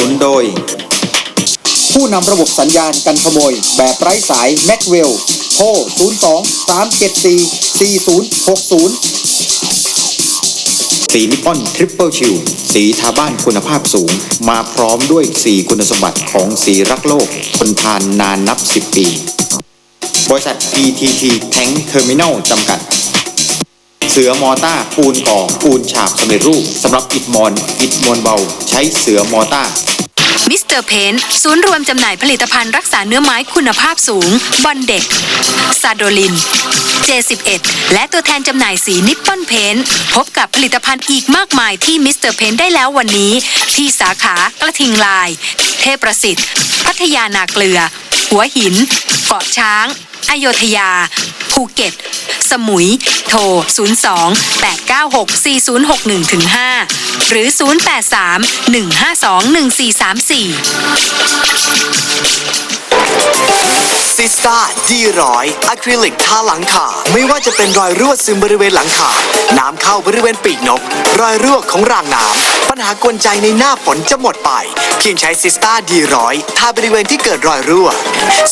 นุนโดย ผู้นำระบบสัญญาณกันขโมย แบบไร้สายแม็กเวลโทร 02 374 4060 สีนิปอนทริปเปิลชิลสีทาบ้านคุณภาพสูง มาพร้อมด้วย4คุณสมบัติของสีรักโลกทนทานนานนับ 10 ปี บริษัท PTT Tank Terminal จำกัด เสือมอต้าปูนก่อปูนฉาบสำเร็จรูปสำหรับอิฐมอน อิฐมวลเบา ใช้เสือมอต้ามิสเตอร์เพนศูนย์รวมจำหน่ายผลิตภัณฑ์รักษาเนื้อไม้คุณภาพสูง บอนเด็ก ซาโดลิน J11 และตัวแทนจำหน่ายสีนิปปอนเพนพบกับผลิตภัณฑ์อีกมากมายที่มิสเตอร์เพนได้แล้ววันนี้ ที่สาขากระทิงลาย เทพประสิทธิ์ พัทยานาเกลือ หัวหิน เกาะช้าง อโยธยา ภูเก็ต สมุย โทร 02 896 4061-5 หรือ 083 152 1434 ซิสตาดีร้อยอะคริลิกทาหลังคาไม่ว่าจะเป็นรอยรั่วซึมบริเวณหลังคาน้ำเข้าบริเวณปีกนก รอยรั่วของรางน้ำ ปัญหากวนใจในหน้าฝนจะหมดไป เพียงใช้ซิสตาดีร้อยทาบริเวณที่เกิดรอยรั่ว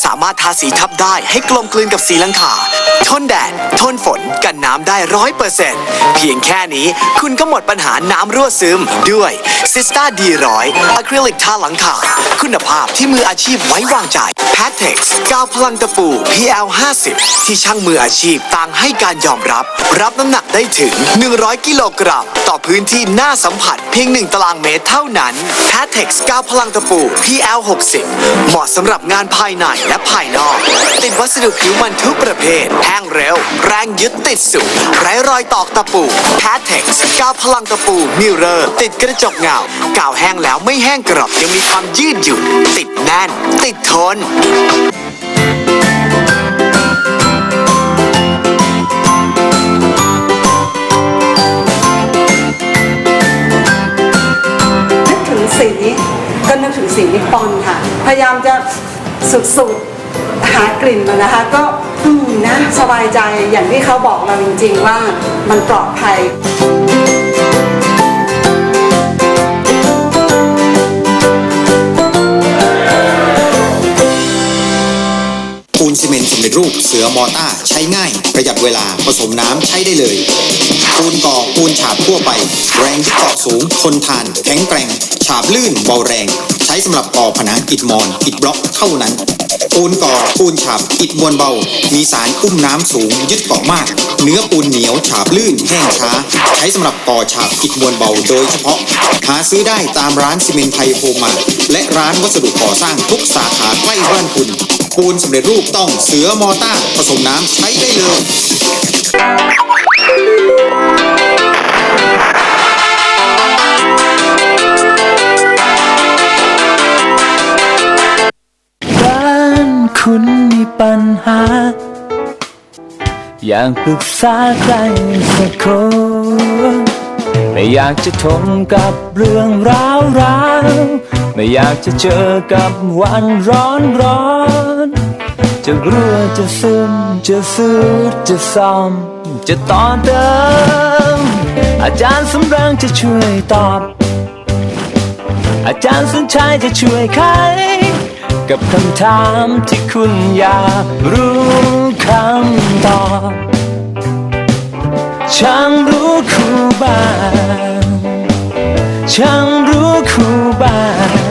สามารถทาสีทับได้ให้กลมกลืนกับสีหลังคาทนแดด ทนฝน กันน้ำได้ร้อยเปอร์เซ็นต์เพียงแค่นี้คุณก็หมดปัญหาน้ำรั่วซึมด้วยซิสตาดีร้อยอะคริลิกทาหลังคาคุณภาพที่มืออาชีพไว้วางใจ p a t e x กาวพลังตะปู PL 50 ที่ช่างมืออาชีพต่างให้การยอมรับ รับน้ำหนักได้ถึง 100 กิโลกรัม ต่อพื้นที่หน้าสัมผัสเพียง 1 ตารางเมตรเท่านั้น p a t e x กาวพลังตะปู PL 60 เหมาะสำหรับงานภายในและภายนอก ติดวัสดุผิวมันทุกประเภท แห้งเร็ว แรงยึดติดสูงไร้รอยตอกตะปู p a t e x กาวพลังตะปูมิเรอร์ติดกระจกเงากาวแห้งแล้วไม่แห้งกรอบยังมีความยืดหยุ่นติดแน่น ติดทนนึกถึงสีก็นึกถึงสีนิปปอนค่ะ พยายามจะสุดๆหากลิ่นมานะคะ ก็อืมนะสบายใจอย่างที่เขาบอกเราจริง ๆ ว่ามันปลอดภัย ปูนซีเมนต์สำเร็จรูปเสือมอต้าใช้ง่าย ประหยัดเวลาผสมน้ำใช้ได้เลย ปูนก่อปูนฉาบทั่วไป แรงยึดเกาะสูงทนทาน แข็งแกร่ง ฉาบลื่นเบาแรง ใช้สำหรับก่อผนังอิฐมอนอิฐบล็อกเท่านั้นปูนก่อปูนฉาบอิฐมวลเบา มีสารอุ้มน้ำสูงยึดเกาะมาก เนื้อปูนเหนียวฉาบลื่นแห้งช้า ใช้สำหรับก่อฉาบอิฐมวลเบาโดยเฉพาะ หาซื้อได้ตามร้านซีเมนต์ไทยโฮมมาและร้านวัสดุก่อสร้างทุกสาขาใกล้บ้านคุณ ปูนสำเร็จรูปต้องเสือมอต้าผสมน้ำใช้ได้เลยบ้านคุณมีปัญหา อยากปรึกษาใครสักคนไม่อยากจะทนกับเรื่องร้าวร้าวไม่อยากจะเจอกับวันร้อนร้อน จะรั่วจะซึมจะสืดจะซ่อมจะต่อเติม อาจารย์สำรังจะช่วยตอบ อาจารย์สนชัยจะช่วยไขกับคำถามที่คุณอยากรู้คำตอบช่างรู้ครูบ้าช่างรู้ครูบ้า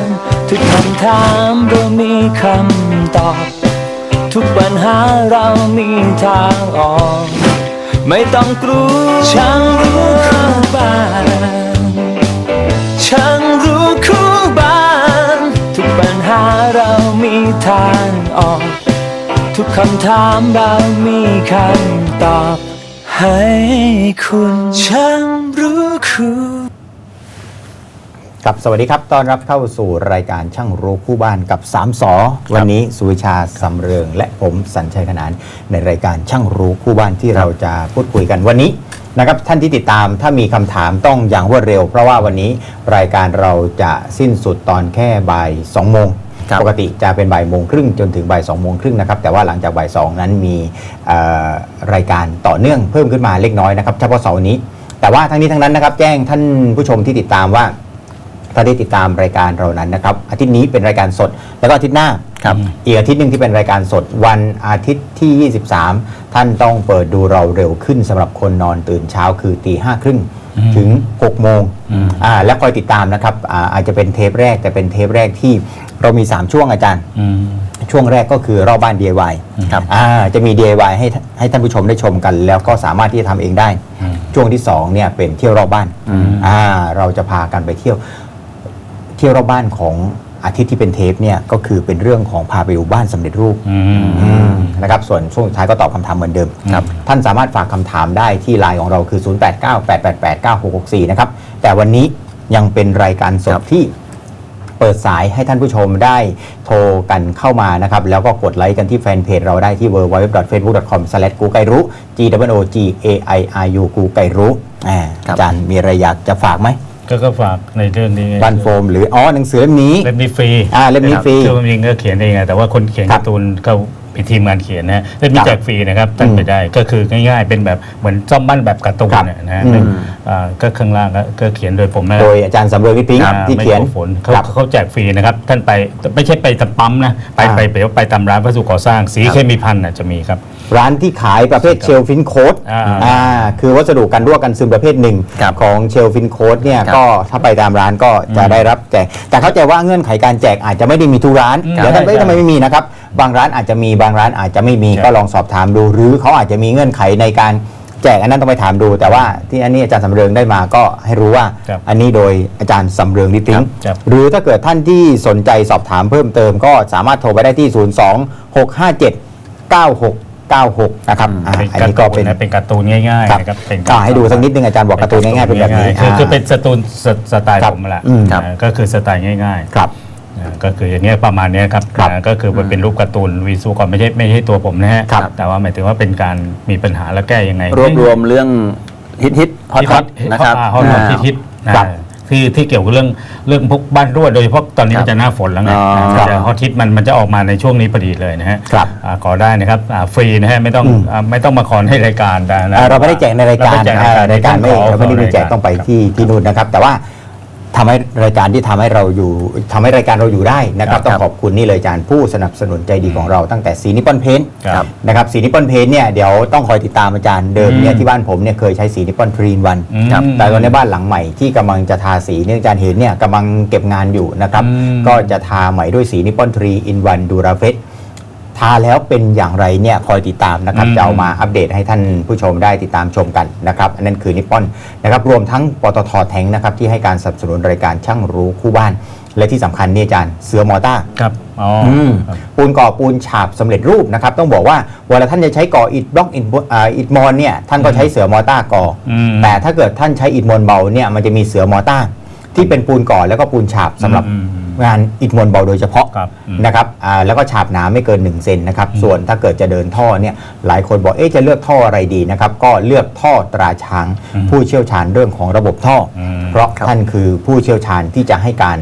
นทุกคำถามเรามีคำตอบ ทุกปัญหาเรามีทางออก ไม่ต้องกลัวช่างรู้คู่บ้านช่างรู้คู่บ้าน ทุกปัญหาเรามีทางออก ทุกคำถามเรามีคำตอบ ให้คุณช่าง ครับสวัสดีครับต้อนรับเข้าสู่รายการช่างรู้คู่บ้านกับ3สอวันนี้สุวิชาสำเริง และผมสัญชัยขนานในรายการช่างรู้คู่บ้านที่เราจะพูดคุยกันวันนี้นะครับท่านที่ติดตามถ้ามีคำถามต้องอย่างรวดเร็ว เพราะว่าวันนี้รายการเราจะสิ้นสุดตอนแค่บ่าย2โมงครับปกติจะเป็นบ่ายโมงครึ่งจนถึงบ่ายสองโมงครึ่งนะครับแต่ว่าหลังจากบ่ายสองนั้นมีเอ่อรายการต่อเนื่องเพิ่มขึ้นมาเล็กน้อยนะครับเฉพาะเสาร์นี้ แต่ว่าทั้งนี้ทั้งนั้นนะครับแจ้งท่านผู้ชมที่ติดตามว่า ถ้าได้ติดตามรายการเรานั้นนะครับอาทิตย์นี้เป็นรายการสด แล้วก็อาทิตย์หน้าครับอีกอาทิตย์หนึ่งที่เป็นรายการสดวันอาทิตย์ที่ 23 ท่านต้องเปิดดูเราเร็วขึ้นสำหรับคนนอนตื่นเช้าคือตีห้าครึ่งถึง 6 โมงอ่าและคอยติดตามนะครับอาอาจจะเป็นเทปแรกแต่เป็นเทปแรกที่เรามี 3 ช่วงอาจารย์อืมช่วงแรกก็คือรอบบ้าน DIY ครับอ่าจะมี DIY ให้ให้ท่านผู้ชมได้ชมกัน แล้วก็สามารถที่จะทำเองได้ ช่วงที่2เนี่ยเป็นเที่ยวรอบบ้านอ่าเราจะพากันไปเที่ยวเที่ยวรอบบ้านของอาทิตย์ที่เป็นเทปเนี่ยก็คือเป็นเรื่องของพาไปดูบ้านสำเร็จรูปอืมอืมนะครับส่วนช่วงสุดท้ายก็ตอบคำถามเหมือนเดิมครับท่านสามารถฝากคำถามได้ที่ไลน์ของเราคือ 0898889664 นะครับ แต่วันนี้ยังเป็นรายการสดที่ เปิดสายให้ท่านผู้ชมได้โทรกันเข้ามานะครับ แล้วก็กดไลค์กันที่แฟนเพจเราได้ที่ www.facebook.com g o o g a i r u g w o g a i r u กูไกรู้อ่าครับอาจารย์มีอะไรอยากจะฝากไหม ก็ก็ฝากในเรื่องนี้ไงบันโฟม หรืออ๋อหนังสือเล่มนี้เล่มนี้ฟรีอ่าเล่มนี้ฟรีคือความจริงก็เขียนเองอะแต่ว่าคนเขียนครับการ์ตูนเขาเป็นทีมงานเขียนนะฮะเล่มนี้ครับแจกฟรีนะครับท่านอืมไปได้ก็คือง่ายๆ เป็นแบบเหมือนซ่อมบ้านแบบการ์ตูนครับเนี่ยนะฮะอืมอ่าก็ข้างล่างก็ก็เขียนโดยผมนะโดยอาจารย์สำเริงวิทย์พิงค์อ่าที่เขียนไม่โกฝนเขาครับเขาแจกฟรีนะครับ ท่านไปไม่ใช่ไปตามปั๊มนะไปอ่าไปไปไปตามร้านวัสดุก่อสร้างสีครับเคมีพันน่ะจะมีครับ ร้านที่ขายประเภทเชลฟินโคดอ่าอ่าคือวัสดุกันรั่วกันซึมประเภทหนึ่งครับของเชลฟินโคดเนี่ยครับก็ถ้าไปตามร้านก็จะได้รับแจก แต่เข้าใจว่าเงื่อนไขการแจกอาจจะไม่ได้มีทุกร้านอืมเดี๋ยวท่านใช่ไม่ทำไมไม่มีนะครับ บางร้านอาจจะมีบางร้านอาจจะไม่มีครับก็ลองสอบถามดู หรือเขาอาจจะมีเงื่อนไขในการแจกอันนั้นต้องไปถามดู แต่ว่าที่อันนี้อาจารย์สำเริงได้มาก็ให้รู้ว่าครับอันนี้โดยอาจารย์สำเริงนิติงครับหรือถ้าเกิดท่านที่สนใจสอบถามเพิ่มเติม ก็สามารถโทรไปได้ที่ 0 2 6 5 7 9 6 9 6 นะครับอ่าเป็นอันการ์นี้ก็ตูเป็นนนะเป็นการ์ตูนง่ายครับๆนะครับเป็นอ่าให้ดูสักนิดนึงอาจารย์บอกการ์ตูนง่ายๆเป็นแบบนี้คือคืออ่าเป็นสตูนสสไตล์ครับผมแหละอืมอ่าก็คือสไตล์ง่ายๆ ครับอ่าก็คืออย่างเงี้ยประมาณเนี้ยครับครับอ่าก็คือมันเป็นรูปการ์ตูนวีซูก่อนไม่ใช่ไม่ใช่ตัวผมนะฮะ ครับ แต่ว่าหมายถึงว่าเป็นการมีปัญหาแล้วแก้ยังไงรวบรวมเรื่องฮิตฮิตฮอตฮอตฮิตนะครับฮอตฮอตที่ฮิตครับอ่า ที่ที่เกี่ยวกับเรื่องเรื่องพวกบ้านรั่วโดยเฉพาะตอนนี้ครับมันจะหน้าฝนแล้วไงอ๋อมันจะฮอตฮิตมันมันจะออกมาในช่วงนี้พอดีเลยนะฮะครับอ่าขอได้นะครับอ่าฟรีนะฮะไม่ต้องอืมอ่าไม่ต้องมาขอให้รายการนะนะอ่าเราไม่ได้แจกในรายการเไม่แจกในอ่ารายายกาการรไม่ขอเราไม่ได้มีแจกขต้องไปครับที่ที่นู่นนะครับ แต่ว่า ทำให้รายการที่ทำให้เราอยู่ทำให้รายการเราอยู่ได้นะครับครับต้องขอบคุณนี่เลยอาจารย์ผู้สนับสนุนใจดีของเราตั้งแต่สีนิปปอนเพนครับนะครับสีนิปปอนเพนเนี่ยเดี๋ยวต้องคอยติดตามอาจารย์เดิมเนี่ยอืมที่บ้านผมเนี่ยเคยใช้สีนิปปอนทรีนวันอืมครับแต่ตอนนี้บ้านหลังใหม่ที่กำลังจะทาสีเนี่ยอาจารย์เห็นเนี่ยกำลังเก็บงานอยู่นะครับอืมก็จะทาใหม่ด้วยสีนิปปอนทรีอินวันดูราเฟสทาแล้วเป็นอย่างไรเนี่ยคอยติดตามนะครับอืมจะเอามาอัปเดตให้ท่านผู้ชมได้ติดตามชมกันนะครับ อันนั้นคือนิปปอนนะครับรวมทั้งปตทแทงนะครับที่ให้การสนับสนุนรายการช่างรู้คู่บ้าน และที่สำคัญเนี่ยอาจารย์เสือมอต้าครับอ๋อออืมครับปูนก่อปูนฉาบสำเร็จรูปนะครับ ต้องบอกว่าเวลาท่านจะใช้ก่ออิฐบล็อกอิฐอ่าอิฐมอนเนี่ยท่านก็ใช้เสือมอต้าก่ออมแต่ถ้าเกิดท่านใช้อิฐมอนเบาเนี่ยมันจะมีเสือมอต้าที่เป็นปูนก่อแล้วก็ปูนฉาบสำหรับอืมอืม งานอิฐมอนเบาโดยเฉพาะครับอืมนะครับอ่าแล้วก็ฉาบหนาไม่เกิน1เซนนะครับส่วนถ้าเกิดจะเดินท่อเนี่ยหลายคนบอกเอ๊ะจะเลือกท่ออะไรดีนะครับก็เลือกท่อตราช้างผู้เชี่ยวชาญเรื่องของระบบท่ออมเพราะท่านคือผู้เชี่ยวชาญที่จะให้การ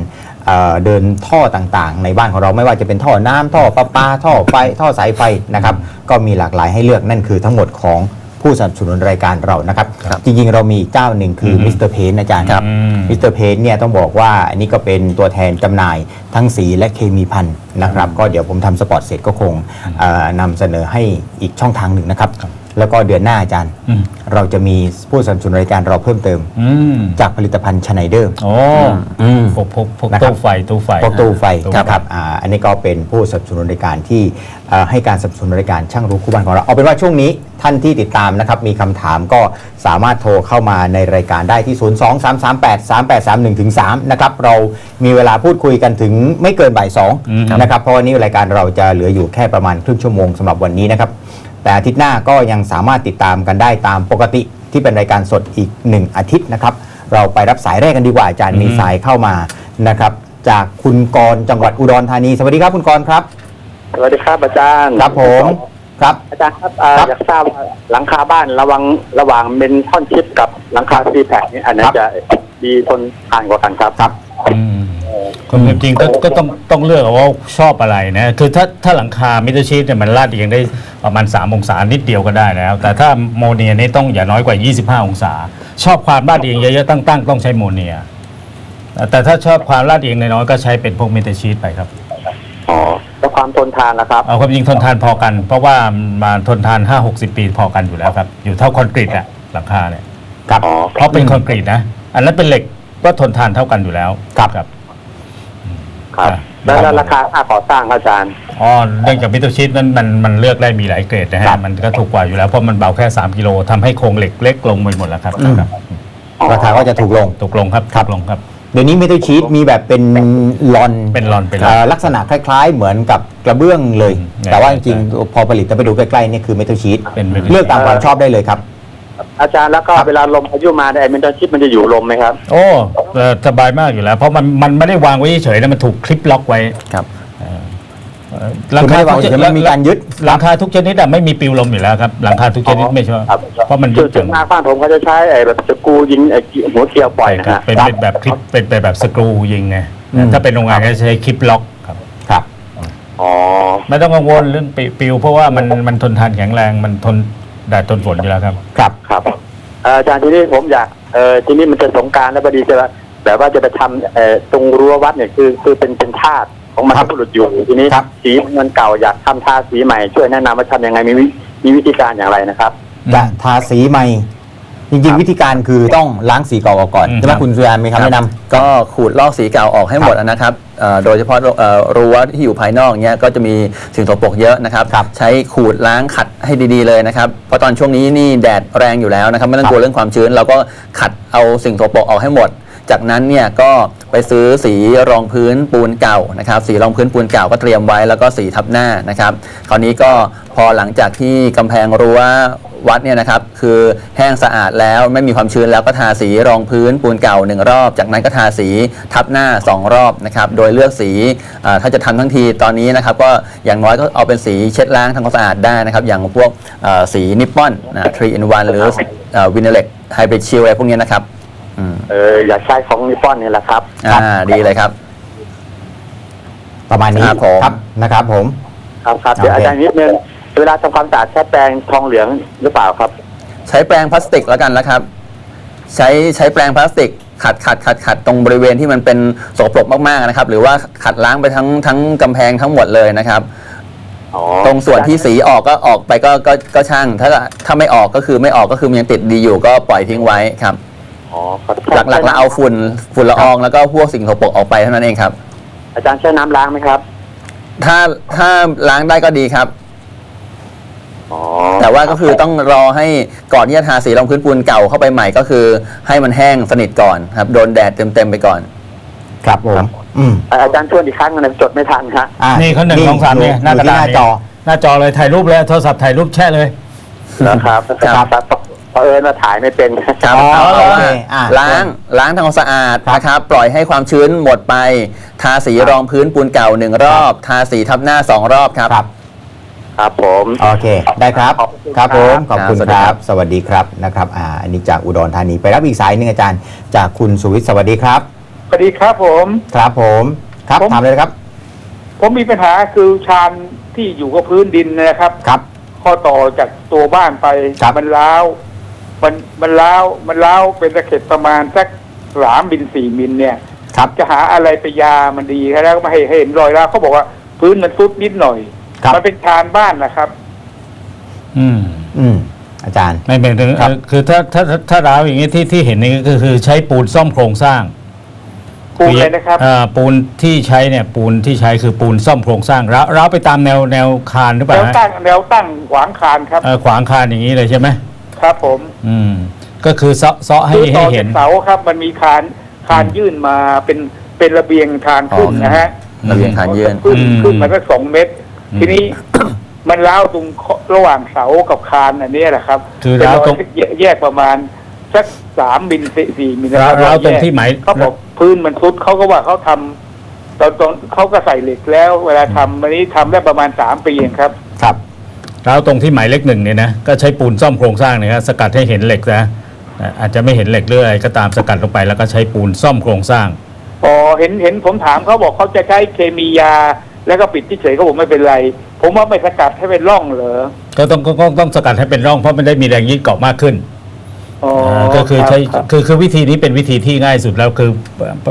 เอ่อเดินท่อต่างๆ ในบ้านของเราไม่ว่าจะเป็นท่อน้ำท่อประปาท่อไฟท่อสายไฟนะครับก็มีหลากหลายให้เลือกนั่นคือทั้งหมดของ ผู้สนับสนุนรายการเรานะครับ จริงๆ เรามีอีกเจ้าหนึ่งคือมิสเตอร์เพนอาจารย์ครับมิสเตอร์เพนเนี่ยต้องบอกว่าอันนี้ก็เป็นตัวแทนจำหน่ายทั้งสีและเคมีพันธุ์นะครับ ก็เดี๋ยวผมทำสปอร์ตเสร็จก็คงเอ่อนำเสนอให้อีกช่องทางหนึ่งนะครับ แล้วก็เดือนหน้าอาจารย์ อืม เราจะมีผู้สนับสนุนรายการเราเพิ่มเติม อืมจากผลิตภัณฑ์ชไนเดอร์ โอ้อืม พวกพวกพวกนะครับ ตู้ไฟตู้ไฟพวกตู้ไฟตู้นะครับอ่าอันนี้ก็เป็นผู้สนับสนุนรายการที่เอ่อให้การสนับสนุนรายการช่างรู้คู่บ้านของเราเอาเป็นว่าช่วงนี้ท่านที่ติดตามนะครับมีคำถามก็สามารถโทรเข้ามาในรายการได้ที่ 0 2 3 3 8 3 8 3 1ถึง3นะครับเรามีเวลาพูดคุยกันถึงไม่เกินบ่ายอืม2นะครับเพราะวันนี้รายการเราจะเหลืออยู่แค่ประมาณครึ่งชั่วโมงสำหรับวันนี้นะครับ แต่อาทิตย์หน้าก็ยังสามารถติดตามกันได้ตามปกติที่เป็นรายการสดอีก 1 อาทิตย์นะครับ เราไปรับสายแรกกันดีกว่าอาจารย์มีสายเข้ามานะครับ จากคุณกรณ์จังหวัดอุดรธานี สวัสดีครับคุณกรณ์ครับสวัสดีครับอาจารย์ครับผมครับ อาจารย์ครับอ่าครับอยากทราบว่าหลังคาบ้านระวังระหว่างเป็นท่อนชิปกับหลังคาซีแพคนี่อันไหนครับ จะดีทนทานกว่ากันครับ ครับ อืม ความเป็นจริงก็ก็ต้องต้องเลือกเอาว่าชอบอะไรนะ คือถ้าถ้าหลังคามิเตอร์ชีตเนี่ยมันลาดเอียงได้ประมาณ 3 องศานิดเดียวก็ได้แล้ว แต่ถ้าโมเนียนี่ต้องอย่าน้อยกว่า 25 องศา ชอบความลาดเอียงเยอะๆตั้งๆต้องใช้โมเนีย แต่ถ้าชอบความลาดเอียงน้อยๆก็ใช้เป็นพวกเมทัลชีตไปครับอ๋อแล้วความทนทานนะครับเอาความจริงทนทานพอกัน เพราะว่ามาทนทาน 5 60 ปีพอกันอยู่แล้วครับ อยู่เท่าคอนกรีตอะหลังคาเนี่ยครับอ๋อเพราะเป็นคอนกรีตนะ อันนั้นเป็นเหล็กก็ทนทานเท่ากันอยู่แล้วครับครับ ครับอ่าแล้วแล้วราคาค่าก่อสร้างครับอาจารย์ อ๋อเนื่องจากมิเตอร์ชีตนั้นมันมันเลือกได้มีหลายเกรดนะครัฮะบ มันก็ถูกกว่าอยู่แล้วเพราะมันเบาแค่ 3กิโลทำให้โครงเหล็กเล็กลงไปหมดแล้วครับอืม ครับราคาก็จะถูกลง ถูกลงครับถูกลงครับ เดี๋ยวนี้เมทัลชีตมีแบบเป็นลอนเป็นลอนเป็นลอนเอ่อลักษณะคล้าย ๆ เหมือนกับกระเบื้องเลย อืมแต่ว่าใช่จริงๆพอผลิตแล้วไปดูใกล้ๆเนี่ยคือเมทัลชีตเป็น metal เลือกตามความชอบได้เลยครับ อาจารย์แล้วก็เวลาลมพายุมาเนี่ยไอ้เมนเทอร์ชิปมันจะอยู่ลมไหมครับ โอ้เอ่อสบายมากอยู่แล้ว เพราะมันมันไม่ได้วางไว้เฉยๆนะมันถูกคลิปล็อกไว้ครับ เอ่อคือไม่ได้วางเฉยๆมันมีการยึด หลังคาทุกชนิดอะไม่มีปิวลมอยู่แล้วครับหลังคาทุกชนิดไม่ชอบครับเพราะมันคืยึอดถึจังงมากบ้านผมเขาจะใช้ไอ้แบบสกรูยิงไอ้หัวเกลียวปล่อยนะครับฮะ เป็นเป็นแบบคลิปเป็นเป็นแบบสกรูยิงไงอืม ถ้าเป็นโรงงานก็จะใช้คลิปล็อกครับ ครับ อ๋อ ไม่ต้องกังวลเรื่องปิปิวเพราะว่ามันมันทนทานแข็งแรงมันทน แดดทนฝนอยู่แล้วครับ ครับครับเอ่ออาจารย์ทีนี้ผมอยากเอ่อทีนี้มันจะสงกรารแล้วพอดีจะแบบว่าจะไปทำเอ่อตรงรั้ววัดเนี่ยคือคือเป็นเป็นธาตุของมันครับบุรุษอยู่ทีนี้ครับ สีมันเก่าอยากทำทาสีใหม่ช่วยแนะนำว่าทำยังไงมีวิมีวิธีการอย่างไรนะครับจะทาสีใหม่ จริงๆ วิธีการคือต้องล้างสีเก่าออกก่อนอืมใช่ไหมครับคุณสุยานมีคำแนะนำ ก็ขูดลอกสีเก่าออกให้หมดนะครับเอ่อโดยเฉพาะเอ่อรั้วที่อยู่ภายนอกเนี้ยก็จะมีสิ่งสกปรกเยอะนะครับ ครับใช้ขูดล้างขัดให้ดีๆเลยนะครับ เพราะตอนช่วงนี้นี่แดดแรงอยู่แล้วนะครับ ไม่ต้องกลัวเรื่องความชื้น เราก็ขัดเอาสิ่งสกปรกออกให้หมด จากนั้นเนี่ยก็ไปซื้อสีรองพื้นปูนเก่านะครับสีรองพื้นปูนเก่าก็เตรียมไว้แล้วก็สีทับหน้านะครับคราวนี้ก็พอหลังจากที่กำแพงรั้ววัดเนี่ยนะครับคือแห้งสะอาดแล้วไม่มีความชื้นแล้วก็ทาสีรองพื้นปูนเก่าหนึ่งรอบ จากนั้นก็ทาสีทับหน้าสองรอบนะครับโดยเลือกสีอ่าถ้าจะทำทั้งทีตอนนี้นะครับก็อย่างน้อยก็เอาเป็นสีเช็ดล้างทำความสะอาดได้นะครับอย่างพวกเอ่อสีนิปปอนนะ3 in 1หรือวินเนเล็กไฮบริดชิลอะไรพวกเนี้ยนะครับ อืมเอออยากใช้ของนิปปอนนี่แหละครับ อ่า ดีเลยครับ ประมาณนี้ครับผม นะครับผม ครับครับเดี๋ยวโอเคอาจารย์นิดนึงเวลาทำความสะอาดใช้แปรงทองเหลืองหรือเปล่าครับ ใช้แปรงพลาสติกแล้วกันแล้วครับ ใช้ใช้แปรงพลาสติกขัดขัดขัดขัดตรงบริเวณที่มันเป็นสกปรกมากๆนะครับ หรือว่าขัดล้างไปทั้งทั้งกำแพงทั้งหมดเลยนะครับ อ๋อตรงส่วนที่สีออกก็ออกไปก็ก็ก็ช่าง ถ้าถ้าไม่ออกก็คือไม่ออกก็คือมันยังติดดีอยู่ก็ปล่อยทิ้งไว้ครับ อ๋อครับหลักๆเราเอาฝุ่นฝุ่นละอองแล้วก็พวกสิ่งสกปรกออกไปเท่านั้นเองครับ อาจารย์ใช้น้ำล้างไหมครับ ถ้าถ้าล้างได้ก็ดีครับ อ๋อแต่ว่าก็คือต้องรอให้ก่อนที่จะทาสีรองพื้นปูนเก่าเข้าไปใหม่ก็คือ ให้มันแห้งสนิทก่อนครับ โดนแดดเต็มๆไปก่อน ครับผมอืมอาจารย์ชวนอีกครั้งหนึงจดไม่ทันครับอะนี่เขาหนึ่งสองสามเนี่ยหน้าอยู่กระที่ดาหษน้าจอ หน้าจอเลยถ่ายรูปเลยโทรศัพท์ถ่ายรูปแช่เลย นะครับครับ ครับ เพราะเอิญมาถ่ายไม่เป็น ครับอ๋อเอาโอเอาเคว่าอะล้างล้างทำความสะอาดนะครับปล่อยให้ความชื้นหมดไป ทาสีรองพื้นปูนเก่าหนึ่งรอบ ทาสีทับหน้าสองรอบครับ ครับ ครับผมโอเค ได้ครับขอบคุณครับผมครับขอบคุณสวัสดีคครัรับบสวัสดีครับนะครับ อ่า อันนี้จากอุดรธานี ไปรับอีกสายหนึงอาจารย์ จากคุณสุวิทย์ สวัสดีครับ สวัสดีครับผม ครับผม ครับผมถามเลยครับ ผมมีปัญหาคือชานที่อยู่กับพื้นดินนะครับ ครับ ข้อต่อจากตัวบ้านไปครับมันล้าว มันมันล้าวมันล้าวเป็นตะเข็บประมาณสักสามมิลสี่มิลเนี่ยครับจะหาอะไรไปยามันดีครับแล้วก็ไม่ให้ให้เห็นรอยร้าวเขาบอกว่าพื้นมันซุดนิดหน่อยครับมันเป็นชานบ้านนะครับ อืม อืมอาจารย์ ไม่เป็นไรครับเอ่อคือถ้าถ้าถ้าถ้าร้าวอย่างนี้ที่ที่เห็นนี่ก็คือใช้ปูนซ่อมโครงสร้างปูนเลยนะครับอ่าปูนที่ใช้เนี่ยปูนที่ใช้คือปูนซ่อมโครงสร้างร้าวร้าวไปตามแนวแนวคานหรือเปแนล่าวฮะตั้งแนวตั้งขวางคานครับเอ่อขวางคานอย่างนี้เลยใช่ไหม ครับผม อืม ก็คือเซาะเซาะให้คือให้ต่อเห็จาน กเสาครับ มันมีคานคานยื่นมาเป็นเป็นระเบียงทางขึ้นอ๋อนะฮะระเบียงขานยื่น ขึ้นอืม ขึ้นมาสักสองเมตร อืม ทีนี้ มันล้าวตรงระหว่างเสากับคานอันนี้แหละครับคือเป็นร้าวตรงยแยแยกประมาณสักสามมิลสี่สี่มิลนะคร้าวบร้าวตรงแยกที่ไหม เขาบอกพื้นมันทรุดเขาก็ว่าเขาทำตอนตอนเขาก็ใส่เหล็กแล้ว เวลาทำวันนี้ทำได้ประมาณสามปีเองครับ ครับ ร้าวตรงที่หมายเลขหนึ่งเนี่ยนะก็ใช้ปูนซ่อมโครงสร้างเนี่ยนะสกัดให้เห็นเหล็กนะอ่าอาจจะไม่เห็นเหล็กเรื่อยก็ตามสกัดลงไปแล้วก็ใช้ปูนซ่อมโครงสร้างพอเห็นเห็นผมถามเขาบอกเขาจะใช้เคมียา แล้วก็ปิดเฉยๆเขาบอกไม่เป็นไร ผมว่าไม่สกัดให้เป็นร่องเหรอก็ต้องก็ก็ต้องสกัดให้เป็นร่องเพราะมันได้มีแรงยึดเกาะมากขึ้นอ๋ออ่าก็คือใช้รับคือคือวิธีนี้เป็นวิธีที่ง่ายสุดแล้วคือ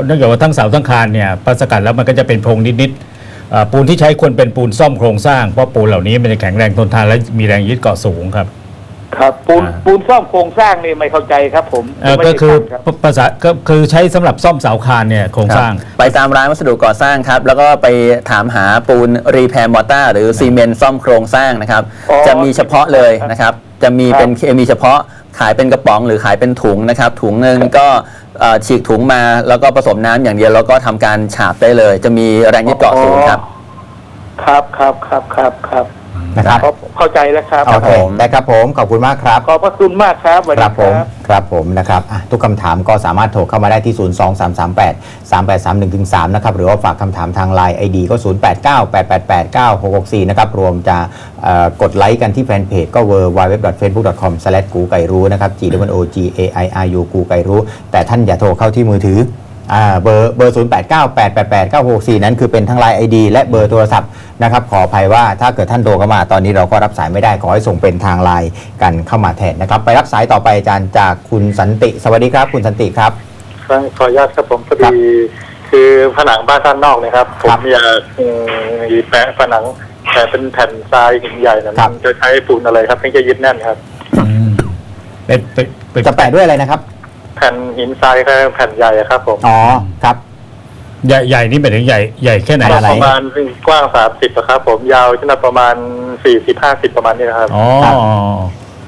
เนื่องจากว่าทั้งเสาทั้งคานเนี่ยพอสกัดแล้วมันก็จะเป็นโพรงนิดๆอ่า ปูนที่ใช้ควรเป็นปูนซ่อมโครงสร้างเพราะปูนเหล่านี้มันจะแข็งแรงทนทานและมีแรงยึดเกาะสูงครับ ครับปูนอ่า ปูนซ่อมโครงสร้างนี่ไม่เข้าใจครับผมเอ่อไม่ก็ได้คือฟังครับ ภาษาก็คือใช้สำหรับซ่อมเสาคานเนี่ยโครงสร้างไปตามร้านวัสดุก่อสร้างครับ แล้วก็ไปถามหาปูนรีแพร์มอเตอร์หรือซีเมนต์ซ่อมโครงสร้างนะครับ อ๋อจะมีเฉพาะเลยนะครับ จะมีครับเป็นเคมีเฉพาะ ขายเป็นกระป๋องหรือขายเป็นถุงนะครับ ถุงหนึ่งก็เอ่อฉีกถุงมาแล้วก็ผสมน้ำอย่างเดียวแล้วก็ทำการฉาบได้เลย จะมีแรงยึดเกาะสูงครับ ครับครับครับครับครับ นะครับครับ เข้าใจแล้วครับโอเคได้ครับผมขอบคุณมากครับ ขอบพระคุณมากครับสวัสคดีรับผมครับผมนะครับอะทุกคำถามก็สามารถโทรเข้ามาได้ที่ 0 2 3 3 8 3 8 3 1ถึง3นะครับหรือว่าฝากคำถามทาง Line ID ก็ 0 8 9 8 8 8 9 6 6 4 นะครับ รวมจะเอ่อกดไลค์กันที่แฟนเพจก็ w w w f a c e b o o k c o m กูไก่รู้นะครับ G W O G A I R U กูไก่รู้แต่ท่านอย่าโทรเข้าที่มือถือ อ่าเบอร์เบอร์ 0 8 9 8 8 8 9 6 4 นั้นคือเป็นทั้ง Line ID และเบอร์โทรศัพท์นะครับขออภัยว่าถ้าเกิดท่านโทรเข้ามาตอนนี้เราก็รับสายไม่ได้ขอให้ส่งเป็นทางไลน์กันเข้ามาแทนนะครับไปรับสายต่อไปอาจารย์จากคุณสันติ สวัสดีครับ คุณสันติครับขออนุญาตครับผมพอครัดีบคือผนังบ้านด้านนอกเนะครับผครัมบอยากอืมมีแปะผนังแต่เป็นแผ่นทรายหินใหญ่นะครับจะใช้ปูนอะไรครับถึงจะยึดแน่นครับอืมเป็นเป็นเป็นจะแปะด้วยอะไรนะครับ แผ่นหินทรายครับแผ่นใหญ่อะครับผมอ๋อครับ ใหญ่ใหญ่นี่เป็นถึงใหญ่ใหญ่แค่ไหนขนาดไหนประมาณกว้างสามสิบครับ ผมยาวจะน่าประมาณสี่สิบห้าสิบประมาณนี้นะครับอ๋อครับ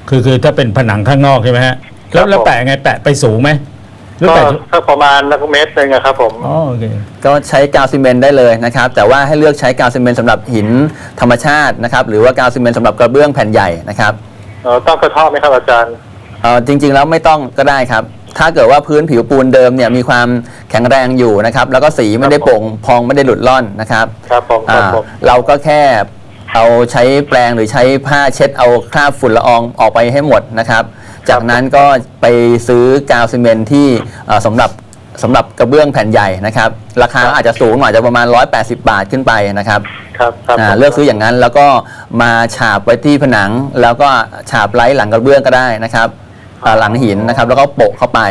คือคือถ้าเป็นผนังข้างนอกใช่ไหมฮะแล้วครับแล้วผมแปะไงแปะไปสูงไหมหรือก็แปะสักประมาณนักเมตรหนึงอะครับผมอ๋อโอเคก็ใช้กาวซีเมนต์ได้เลยนะครับ แต่ว่าให้เลือกใช้กาวซีเมนต์สำหรับหินธรรมชาตินะครับ หรือว่ากาวซีเมนต์สำหรับกระเบื้องแผ่นใหญ่นะครับเอ่อต้องกระเทาะไหมครับอาจารย์เอ่อจริง ๆ แล้วไม่ต้องก็ได้ครับ ถ้าเกิดว่าพื้นผิวปูนเดิมเนี่ยมีความแข็งแรงอยู่นะครับ แล้วก็สีไม่ได้โป่งพองไม่ได้หลุดล่อนนะครับครับผมครับอ่าผมเราก็แค่เอาใช้แปรงหรือใช้ผ้าเช็ดเอาคราบฝุ่นละอองออกไปให้หมดนะครับ จากนั้นก็ไปซื้อกาวซีเมนต์ที่เอ่อสำหรับสำหรับกระเบื้องแผ่นใหญ่นะครับ ราคาอาจจะสูงหน่อยอาจจะประมาณ 180 บาทขึ้นไปนะครับ ครับครับอ่าผมเลือกซื้ออย่างนั้นแล้วก็มาฉาบไว้ที่ผนัง แล้วก็ฉาบไล้หลังกระเบื้องก็ได้นะครับ อ่าหลังหินนะครับ แล้วก็โปะเข้าไป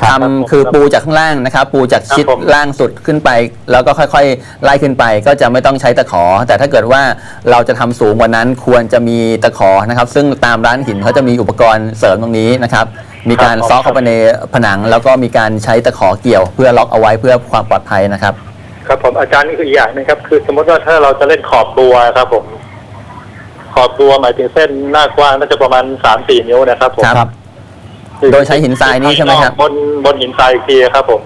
ครับทำคือปูจากข้างล่างนะครับ ปูจากชิดครับผม ล่างสุดขึ้นไป แล้วก็ค่อยๆ ไล่ขึ้นไป ก็จะไม่ต้องใช้ตะขอ แต่ถ้าเกิดว่าเราจะทำสูงกว่านั้นควรจะมีตะขอนะครับ ซึ่งตามร้านหินเขาจะมีอุปกรณ์เสริมตรงนี้นะครับ มีการซ้อเข้าไปในผนัง แล้วก็มีการใช้ตะขอเกี่ยว เพื่อล็อกเอาไว้เพื่อความปลอดภัยนะครับ ครับผมอาจารย์นี่คืออีกอย่างหนึงครับคือ สมมติว่าถ้าเราจะเล่นขอบบัวครับผม ขอบบัวหมายถึงเส้นหน้ากว้างน่าจะประมาณสามสี่นิ้วนะครับผมครับ โดยใช้หินทรายนี้ใช่ไหมครับ บนบนหินทรายอีกทีครับผม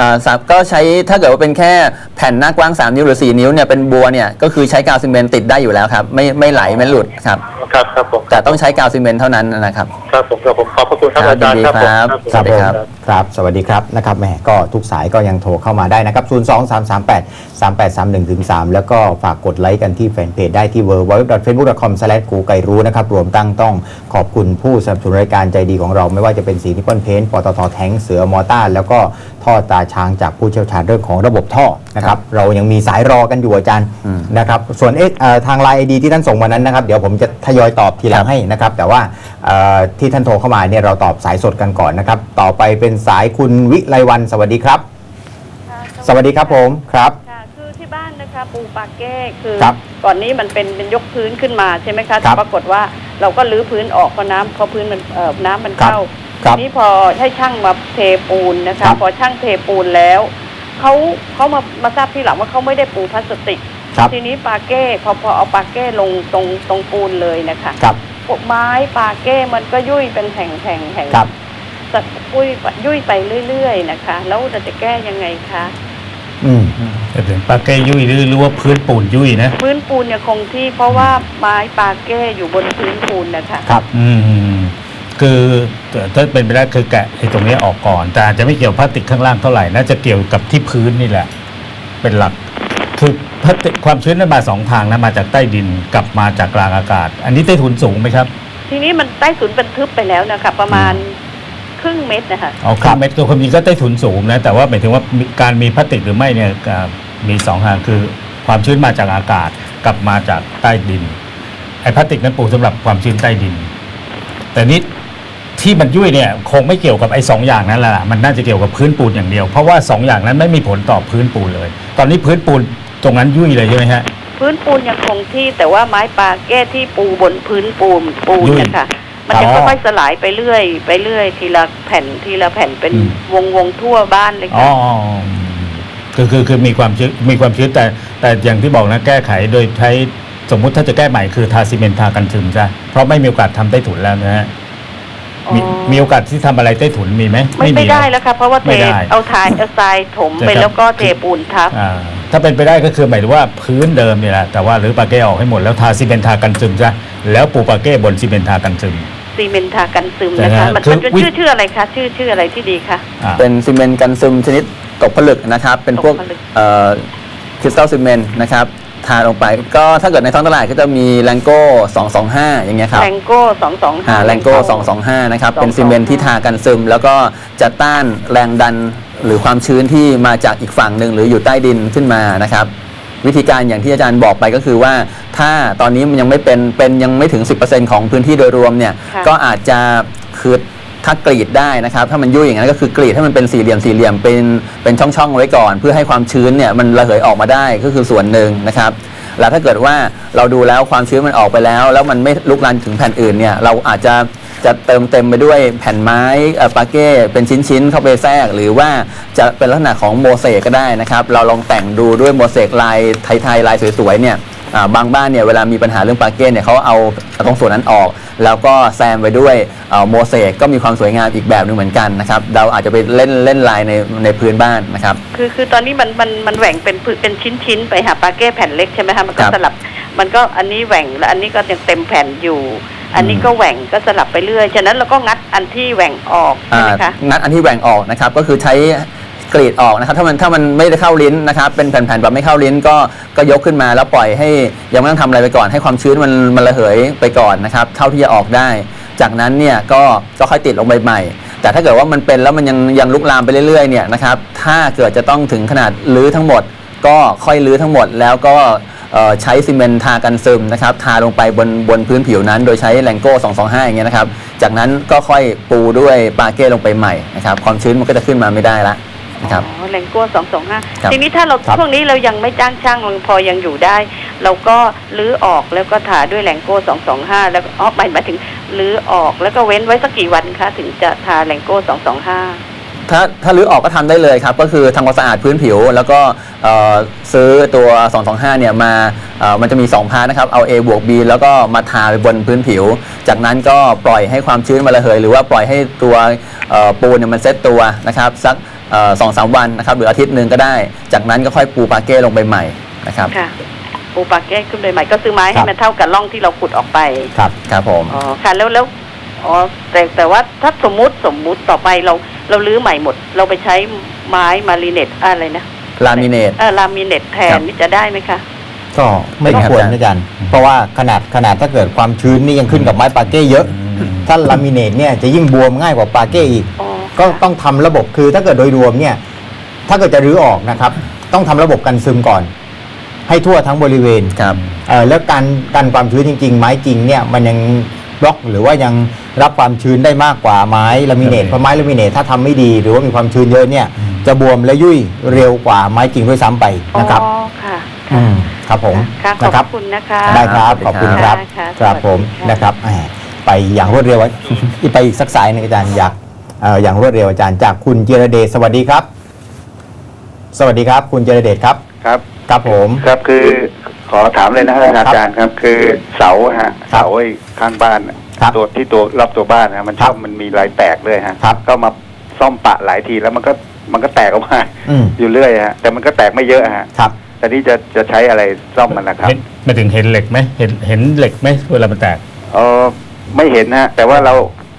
อ่าสามก็ใช้ถ้าเกิดว่าเป็นแค่ แผ่นหน้ากว้าง 3 นิ้วหรือ 4 นิ้วเนี่ยเป็นบัวเนี่ยก็คือใช้กาวซีเมนต์ติดได้อยู่แล้วครับ ไม่ไม่ไหลไม่หลุดครับครับครับผมแต่ต้องใช้กาวซีเมนต์เท่านั้นนะครับ ครับผมครับผมขอบพระคุณครับครับอาจารย์ครับผมยินดีครับผมสวัสดีครับ ครับ สวัสดีครับนะครับแหมก็ทุกสายก็ยังโทรเข้ามาได้นะครับ 0 2 3 3 8 3 8 3 1ถึง3แล้วก็ฝากกดไลค์กันที่แฟนเพจได้ที่ w w w f a c e b o o k c o m กูไกรู้นะครับ รวมตั้งต้องขอบคุณผู้สนับสนุนรายการใจดีของเราไม่ว่าจะเป็นสีนิปปอนเพนปตทแทงเสือมอต้าแล้วก็ท่อตาช้างจากผู้เชี่ยวชาญเรื่องของระบบท่อนะครับเรายังมีสายรอกันอยู่อาจารย์อืมนะครับส่วนเอ๊ะเอ่อทางไลน์ไอดีที่ท่านส่งมานั้นนะครับเดี๋ยวผมจะทยอยตอบทีหลังให้นะครับแต่ว่าเอ่อที่ท่านโทรเข้ามาเนี่ยเราตอบสายสดกันก่อนนะครับต่อไปเป็นสายคุณวิไลวันสวัสดีครับ สวัสดีครับผมครับค่ะคือที่บ้านนะคะปูปาเก้คือครับก่อนนี้มันเป็นเป็นยกพื้นขึ้นมาใช่ไหมคะครัแต่บปรากฏว่าเราก็รื้อพื้นออกเพราะน้ำเพราะพื้นมันเอ่อน้ำมันครับเข้าครับทีนี้พอให้ช่างมาเทปูนนะครัคะบพอช่างเทปูนแล้ว เขาเขามามาทราบทีหลังว่าเขาไม่ได้ปูพลาสติก ครับทีนี้ปาเก้พอพอเอาปาเก้ลงตรงตรงปูนเลยนะคะครับพวกไม้ปาเก้มันก็ยุ่ยเป็นแห่งแห่งแห่งครับ สักยุ่ยยุ่ยไปเรื่อยๆนะคะ แล้วเราจะแก้ยังไงคะอืมแต่ถึงปาเก้ยุ่ยหรือหรือว่าพื้นปูนยุ่ยนะพื้นปูนเนี่ยคงที่เพราะว่าไม้ปาเก้อยู่บนพื้นปูนนะคะ ครับ อืม คือถ้าเป็นไปได้คือแกะไอ้ตรงนี้ออกก่อน แต่อาจจะไม่เกี่ยวพลาสติกข้างล่างเท่าไหร่น่าจะเกี่ยวกับที่พื้นนี่แหละ เป็นหลักคือพลาสติกความชื้นนั้นมาสองทางนะมาจากใต้ดินกับมาจากกลางอากาศ อันนี้ใต้ถุนสูงไหมครับ ทีนี้มันใต้ศูนย์เป็นทึบไปแล้วนะคะประมาณครึ่งเมตรนะคะเอาครึ่งเม็ดก็ความจริงก็ใต้ถุนสูงนะแต่ว่าหมายถึงว่ามีการมีพลาสติกหรือไม่เนี่ยอ่ามีสองทางคือความชื้นมาจากอากาศกับมาจากใต้ดินไอ้พลาสติกนั้นปลูกสำหรับความชื้นใต้ดิน แต่นี้ ที่มันยุ่ยเนี่ยคงไม่เกี่ยวกับไอ้สองอย่างนั้นแหละล่ะมันน่าจะเกี่ยวกับพื้นปูนอย่างเดียว เพราะว่าสองอย่างนั้นไม่มีผลต่อพื้นปูนเลย ตอนนี้พื้นปูนตรงนั้นยุ่ยเลยใช่ไหมฮะ พื้นปูนยังคงที่แต่ว่าไม้ปาเก้ที่ปูบนพื้นปูนปูนยุ่ย นะคะมันจะอ๋อค่อยๆสลายไปเรื่อย ไปเรื่อย ทีละแผ่นทีละแผ่นเป็นอืม วงวงๆทั่วบ้านเลยอ๋อค่ะคือคือคือมีความชื้นมีความชื้นแต่แต่อย่างที่บอกนะแก้ไขโดยใช้สมมุติถ้าจะแก้ใหม่คือทาซีเมนต์ทากันซึมใช่เพราะไม่มีโอกาสทำใต้ถุนแล้วนะฮะ มีอ๋อมีโอกาสที่ทำอะไรใต้ถุนมีไหมไม่ไม่มีได้แล้วค่ะเพราะว่าเทไม่ได้ เอาทรายเอาทรายถมไปใช่ครับแล้วก็เทปูนทับ อ่าถ้าเป็นไปได้ก็คือหมายถึงว่าพื้นเดิมเนี่ยแหละแต่ว่าหรือปาเก้ออกให้หมดแล้วทาซีเมนต์ทากันซึมซะแล้วปูปาเก้บนซีเมนต์ทากันซึม ซีเมนต์ทากันซึมแต่นะคะนะมันคือมันเป็นวิ ชื่อชื่ออะไรคะ ชื่อชื่ออะไรที่ดีคะ อ่า เป็นซีเมนต์กันซึมชนิดตกผลึกนะครับ เป็นพวกตกผลึก เอ่อคริสตัลซีเมนต์นะครับ ทาลงไปก็ถ้าเกิดในท้องตลาดก็จะมีแลงโก้225 อย่างเงี้ยครับแรงโก้สองสองอ่าแลงโก้225 นะครับ เป็นซีเมนต์ที่ทากันซึม แล้วก็จะต้านแรงดันหรือความชื้นที่มาจากอีกฝั่งหนึ่งหรืออยู่ใต้ดินขึ้นมานะครับ วิธีการอย่างที่อาจารย์บอกไปก็คือว่า ถ้าตอนนี้มันยังไม่เป็นเป็นยังไม่ถึง 10%ของพื้นที่โดยรวมเนี่ย ค่ะ ก็อาจจะคือ ถ้ากรีดได้นะครับ ถ้ามันยุ่ยอย่างนั้นก็คือกรีดให้มันเป็นสี่เหลี่ยมสี่เหลี่ยมเป็นเป็นช่องๆไว้ก่อน เพื่อให้ความชื้นเนี่ยมันระเหยออกมาได้ก็คือส่วนหนึ่งนะครับแล้วถ้าเกิดว่าเราดูแล้วความชื้นมันออกไปแล้ว แล้วมันไม่ลุกลามถึงแผ่นอื่นเนี่ยเราอาจจะจะเติมเต็มไปด้วยแผ่นไม้เอ่อปาเก้เป็นชิ้นๆเข้าไปแทรก หรือว่าจะเป็นลักษณะของโมเสกก็ได้นะครับ เราลองแต่งดูด้วยโมเสกลายไทยๆลายสวยๆเนี่ย บางบ้านเนี่ยเวลามีปัญหาเรื่องปาเก้เนี่ยเขาเอาตรงส่วนนั้นออก แล้วก็แซมไปด้วยเอ่อโมเสกก็มีความสวยงามอีกแบบหนึงเหมือนกันนะครับเราอาจจะไปเล่นเล่นลายในในพื้นบ้านนะครับคือคือตอนนี้มันมันมันแหว่งเป็นผืเป็นชิ้นชิ้นๆไปหาปาเก้แผ่นเล็กใช่ไหมคะมันก็ครับสลับมันก็อันนี้แหว่งแล้วอันนี้ก็ยังเต็มแผ่นอยู่อันนี้ก็แหว่งก็สลับไปเรื่อย ฉะนั้นเราก็งัดอันที่แหว่งออกใช่อ่าไหมคะ งัดอันที่แหว่งออกนะครับ ก็คือใช้ กรีดออกนะครับถ้ามันถ้ามันไม่ได้เข้าลิ้นนะครับเป็นแผ่นๆแบบไม่เข้าลิ้นก็ก็ยกขึ้นมาแล้วปล่อยให้ยังไม่ต้องทำอะไรไปก่อนให้ความชื้นมันมันระเหยไปก่อนนะครับเท่าที่จะออกได้ จากนั้นเนี่ยก็ก็ค่อยติดลงไปใหม่ แต่ถ้าเกิดว่ามันเป็นแล้วมันยังยังลุกลามไปเรื่อยๆเนี่ยนะครับถ้าเกิดจะต้องถึงขนาดรื้อทั้งหมด ก็ค่อยรื้อทั้งหมดแล้วก็ใช้ซีเมนต์ทากันซึมนะครับทาลงไปบนบนพื้นผิวนั้น โดยใช้แลงโก้ 225 อย่างเงี้ยนะครับ จากนั้นก็ค่อยปูด้วยปาเก้ลงไปใหม่นะครับความชื้นมันก็จะขึ้นมาไม่ได้ละ ครับ อ๋อแหล่งโก้สองสองห้าครับทีนี้ถ้าเราครับ ช่วงนี้เรายังไม่จ้างช่างมันพอยังอยู่ได้ เราก็ลื้อออกแล้วก็ทาด้วยแหล่งโก้สองสองห้าแล้วก็อ๋อหมายหมายถึงลื้อออกแล้วก็เว้นไว้สักกี่วันคะถึงจะทาแหล่งโก้สองสองห้า ถ้าถ้ารื้อออกก็ทำได้เลยครับ ก็คือทำความสะอาดพื้นผิว แล้วก็เอ่อซื้อตัว 225 เนี่ยมาเอ่อมันจะมี 2 พาร์ทนะครับ เอา A บวก B แล้วก็มาทาไปบนพื้นผิว จากนั้นก็ปล่อยให้ความชื้นมาระเหย หรือว่าปล่อยให้ตัวเอ่อปูนเนี่ยมันเซ็ตตัวนะครับ สัก สองสามวันนะครับหรืออาทิตย์หนึ่งก็ได้ จากนั้นก็ค่อยปูปาเก้ลงไปใหม่นะครับค่ะปูปากแก้ขึ้นไปใหม่ก็ซื้อไม้ครัให้บมันเท่ากับร่องที่เราขุดออกไปครับครับผมอ๋อค่ะแล้วแล้วอ๋อแต่แต่ว่าถ้าสมมุติสมมุติต่อไปเราเราลื้อใหม่หมด เราไปใช้ไม้มารีเนตอะไรนะลามิเนตเออลามิเนตแทครันบนี่จะได้ไหมคะก็ไม่เป็นไงครับควรอาจารย์นะอาจารย์เพราะว่าขนาดขนาดถ้าเกิดความชื้นนี่ยังขึ้นกับไม้ปาเก้เยอะ ถ้าลามิเนตเนี่ยจะยิ่งบวมง่ายกว่าปาเก้อีก อ๋อ ก็ต้องทำระบบคือถ้าเกิดโดยรวมเนี่ยถ้าเกิดจะรื้อออกนะครับ ต้องทำระบบกันซึมก่อน ให้ทั่วทั้งบริเวณครับเอ่อแล้วการกันความชื้นจริง ๆ ไม้จริงเนี่ยมันยังบล็อกหรือว่ายังรับความชื้นได้มากกว่าไม้ลามิเนตเพราะไม้ลามิเนตถ้าทำไม่ดี หรือว่ามีความชื้นเยอะเนี่ย จะบวมและยุ่ยเร็วกว่าไม้จริงด้วยซ้ำไปนะครับอ๋อค่ะอืมครับผมค่ะขอบนะคพรับระคุณนะคะได้ครับคขรัอบบคุณครับค่ะครับสวัสดีผมค่ะนะครับแหมไปอย่างรวดเร็วอีกไปอีกสักสายหนึงอาจารย์อยากเอ่ออย่างรวดเร็วอาจารย์จากคุณเจรเดชสวัสดีครับ สวัสดีครับ คุณเจรเดชครับครับครับผมครับคือขอถามเลยนะครับอาจารย์ครับ คือเสาฮะครับเสาไอ้ข้างบ้านน่ะครับตัวที่ตัวรอบตัวบ้านนะมันชครัอบบมันมีรอยแตกเลยฮะครับก็มาซ่อมปะหลายทีแล้วมันก็มันก็แตกออกมาอืมอยู่เรื่อยฮะแต่มันก็แตกไม่เยอะฮะครับแต่นี่จะจะใช้อะไรซ่อมมันนะครับเห็นไม่ถึงเห็นเหล็กไหมเห็นเห็นเหล็กไหมเวลามันแตกเออไม่เห็นฮะแต่ว่าเรา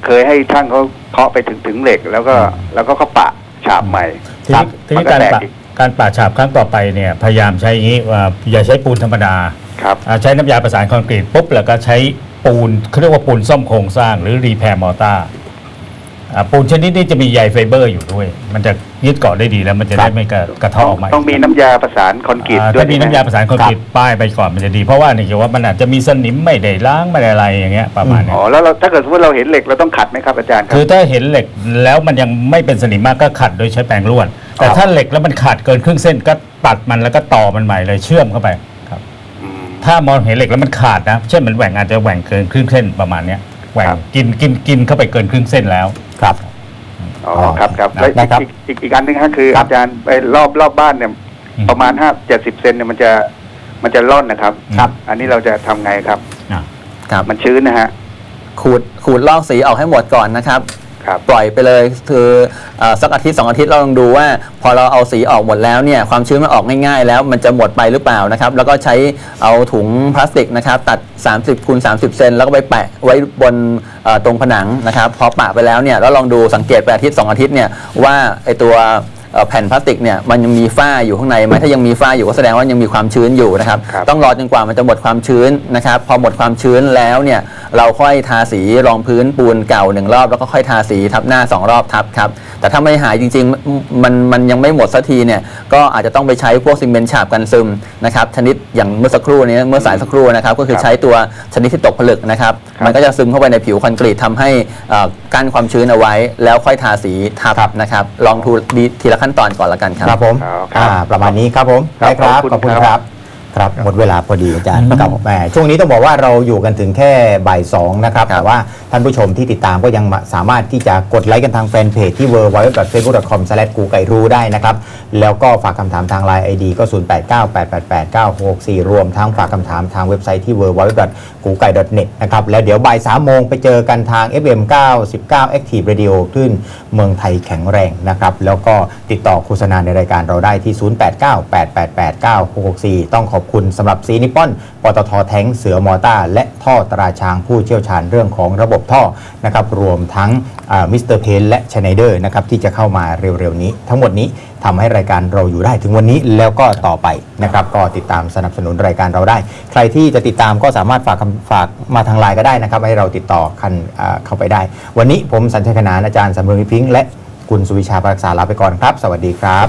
เคยให้ช่างเขาเคาะไปถึงถึงเหล็ก แล้วก็แล้วก็เขาปะฉาบใหม่ทีนี้ทีมันี้ก็การแตกปะอีกการปะฉาบครั้งต่อไปเนี่ยพยายามใช้อย่างนี้ว่าอย่าใช้ปูนธรรมดาครับอ่าใช้น้ำยาประสานคอนกรีตปุ๊บแล้วก็ใช้ปูนเขาเรียกว่าปูนซ่อมโครงสร้างหรือรีแพร์มอร์ตา อ่าปูนชนิดนี้จะมีใยไฟเบอร์อยู่ด้วย มันจะยึดเกาะได้ดีแล้วมันจะได้ไม่กระกระเทาะออกมาต้องมีน้ำยาประสานคอนกรีตอ่าด้วยถ้ามีน้ำยาประสานคอนกรีตป้ายไปก่อนมันจะดี เพราะว่าเนี่ยเกี่ยวว่ามันอาจจะมีสนิมไม่ได้ล้างไม่ได้อะไรอย่างเงี้ยประมาณเนี้ย อ๋อแล้วเราถ้าเกิดสมมติเราเห็นเหล็กเราต้องขัดไหมครับอาจารย์ครัคือถ้าเห็นเหล็กแล้วมันยังไม่เป็นสนิมมากก็ขัดโดยใช้แปรงลวดแต่ถ้าเหล็กแล้วมันขาดเกินครึ่งเส้นก็ตัดมันแล้วก็ต่อมันใหม่เลยเชื่อมเข้าไปครับถ้ามองเห็นเหล็กแล้วมันขาดนะเช่นมันแหว่งอาจจะแหว่งเกินครึ่งเส้นประมาณเนี้ยแหว่งกินกินกินเข้าไปเกินครึ่งเส้นแล้ว ครับอ๋อครับครับแล้วได้ครับอีกอีกอีกอันหนึงฮะคืออาจารย์ไปรอบรอบบ้านเนี่ยประมาณห้าเจ็ดสิบเซนเนี่ยมันจะมันจะร่อนนะครับ ครับ อันนี้เราจะทำไงครับครับมันชื้นนะฮะ ขูดขูดลอกสีออกให้หมดก่อนนะครับ ครับปล่อยไปเลยคือเออสักอาทิตย์สองอาทิตย์เราลองดูว่า พอเราเอาสีออกหมดแล้วเนี่ยความชื้นมันออกง่ายๆ แล้วมันจะหมดไปหรือเปล่านะครับ แล้วก็ใช้เอาถุงพลาสติกนะครับตัด 30คูณ30 เซนแล้วก็ไปแปะไว้บนเอ่อตรงผนังนะครับพอปะไปแล้วเนี่ยแล้วลองดูสังเกตไปอาทิตย์สองอาทิตย์เนี่ยว่าไอตัว แผ่นพลาสติกเนี่ยมันยังมีฝ้าอยู่ข้างในไหมถ้ายังมีฝ้าอยู่ก็แสดงว่ายังมีความชื้นอยู่นะครับครับ ต้องรอจนกว่ามันจะหมดความชื้นนะครับ พอหมดความชื้นแล้วเนี่ยเราค่อยทาสีรองพื้นปูนเก่าหนึ่งรอบแล้วก็ค่อยทาสีทับหน้าสองรอบทับครับแต่ถ้าไม่หายจริงๆมันมันยังไม่หมดสักทีเนี่ยก็อาจจะต้องไปใช้พวกซีเมนต์ฉาบกันซึมนะครับชนิดอย่างเมื่อสักครู่นี้เมื่อสายสักครู่นะครับก็คือใช้ตัวชนิดที่ตกผลึกนะครับมันก็จะซึมเข้าไปในผิวคอนกรีตทำให้เอ่อกั้นความชื้นเอาไว้ แล้วค่อยทาสีทับนะครับลองดูดีทีละขั้นตอนก่อนละกันครับ ครับผมครับอ่าประมาณนี้ครับผมครับได้ครับขขออบบคุคุณณคครัรับบ ครับหมดเวลาพอดีอาจารย์กับแหมช่วงนี้ต้องบอกว่าเราอยู่กันถึงแค่บ่ายสองนะครับแต่ว่าท่านผู้ชมที่ติดตามก็ยังมาสามารถที่จะกดไลค์กันทางแฟนเพจที่ w w w f a c e b o o k c o m กูไก่รู้ได้นะครับ แล้วก็ฝากคำถามทางไลน์ ID ก็ 0898889664 รวมทั้งฝากคำถามทางเว็บไซต์ที่ w w w กูไก่ .net นะครับแล้วเดี๋ยวบ่าย3โมงไปเจอกันทาง FM 99 Active Radio คลื่นเมืองไทยแข็งแรงนะครับแล้วก็ติดต่อโฆษณาในรายการเราได้ที่ 0898889664 ต้องขอบคุณสำหรับซีนิปอนปตทแท้งเสือมอต้าและท่อตราช้างผู้เชี่ยวชาญเรื่องของระบบท่อนะครับรวมทั้งมิสเตอร์เพนและชไนเดอร์นะครับที่จะเข้ามาเร็วๆนี้ ทั้งหมดนี้ทำให้รายการเราอยู่ได้ถึงวันนี้แล้วก็ต่อไปนะครับก็ติดตามสนับสนุนรายการเราได้ ใครที่จะติดตามก็สามารถฝากฝากมาทางไลน์ก็ได้นะครับ ให้เราติดต่อคันเข้าไปได้ วันนี้ผมสัญชัยขนานอาจารย์สำเริงวิพิงค์และคุณสุวิชาปรักษาลาไปก่อนครับ สวัสดีครับ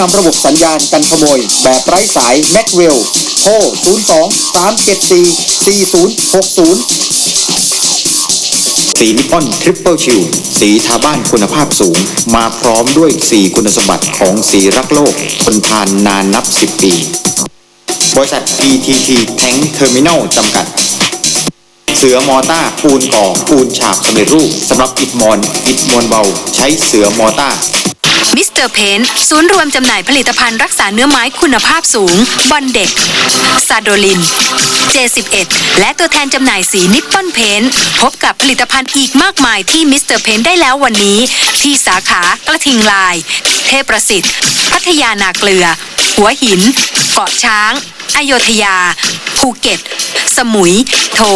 นำระบบสัญญาณกันขโมย แบบไร้สายแม็กเวลโทร 02 374 4060 สีนิปอนทริปเปิลชิลสีทาบ้านคุณภาพสูง มาพร้อมด้วย4คุณสมบัติของสีรักโลก ทนทานนานนับ 10 ปี บริษัท PTT Tank Terminal จำกัดเสือมอต้าปูนก่อปูนฉาบสำเร็จรูปสำหรับอิฐมอนอิฐมวลเบา ใช้เสือมอต้า มิสเตอร์เพนศูนย์รวมจำหน่ายผลิตภัณฑ์รักษาเนื้อไม้คุณภาพสูง บอนเด็ก ซาโดลิน J11 และตัวแทนจำหน่ายสีนิปปอนเพนพบกับผลิตภัณฑ์อีกมากมายที่มิสเตอร์เพนได้แล้ววันนี้ ที่สาขากระทิงลาย เทพประสิทธิ์พัทยานาเกลือ หัวหิน เกาะช้าง อโยธยา ภูเก็ต สมุย โทร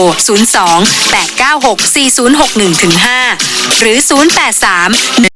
02 896 4061 5 หรือ 083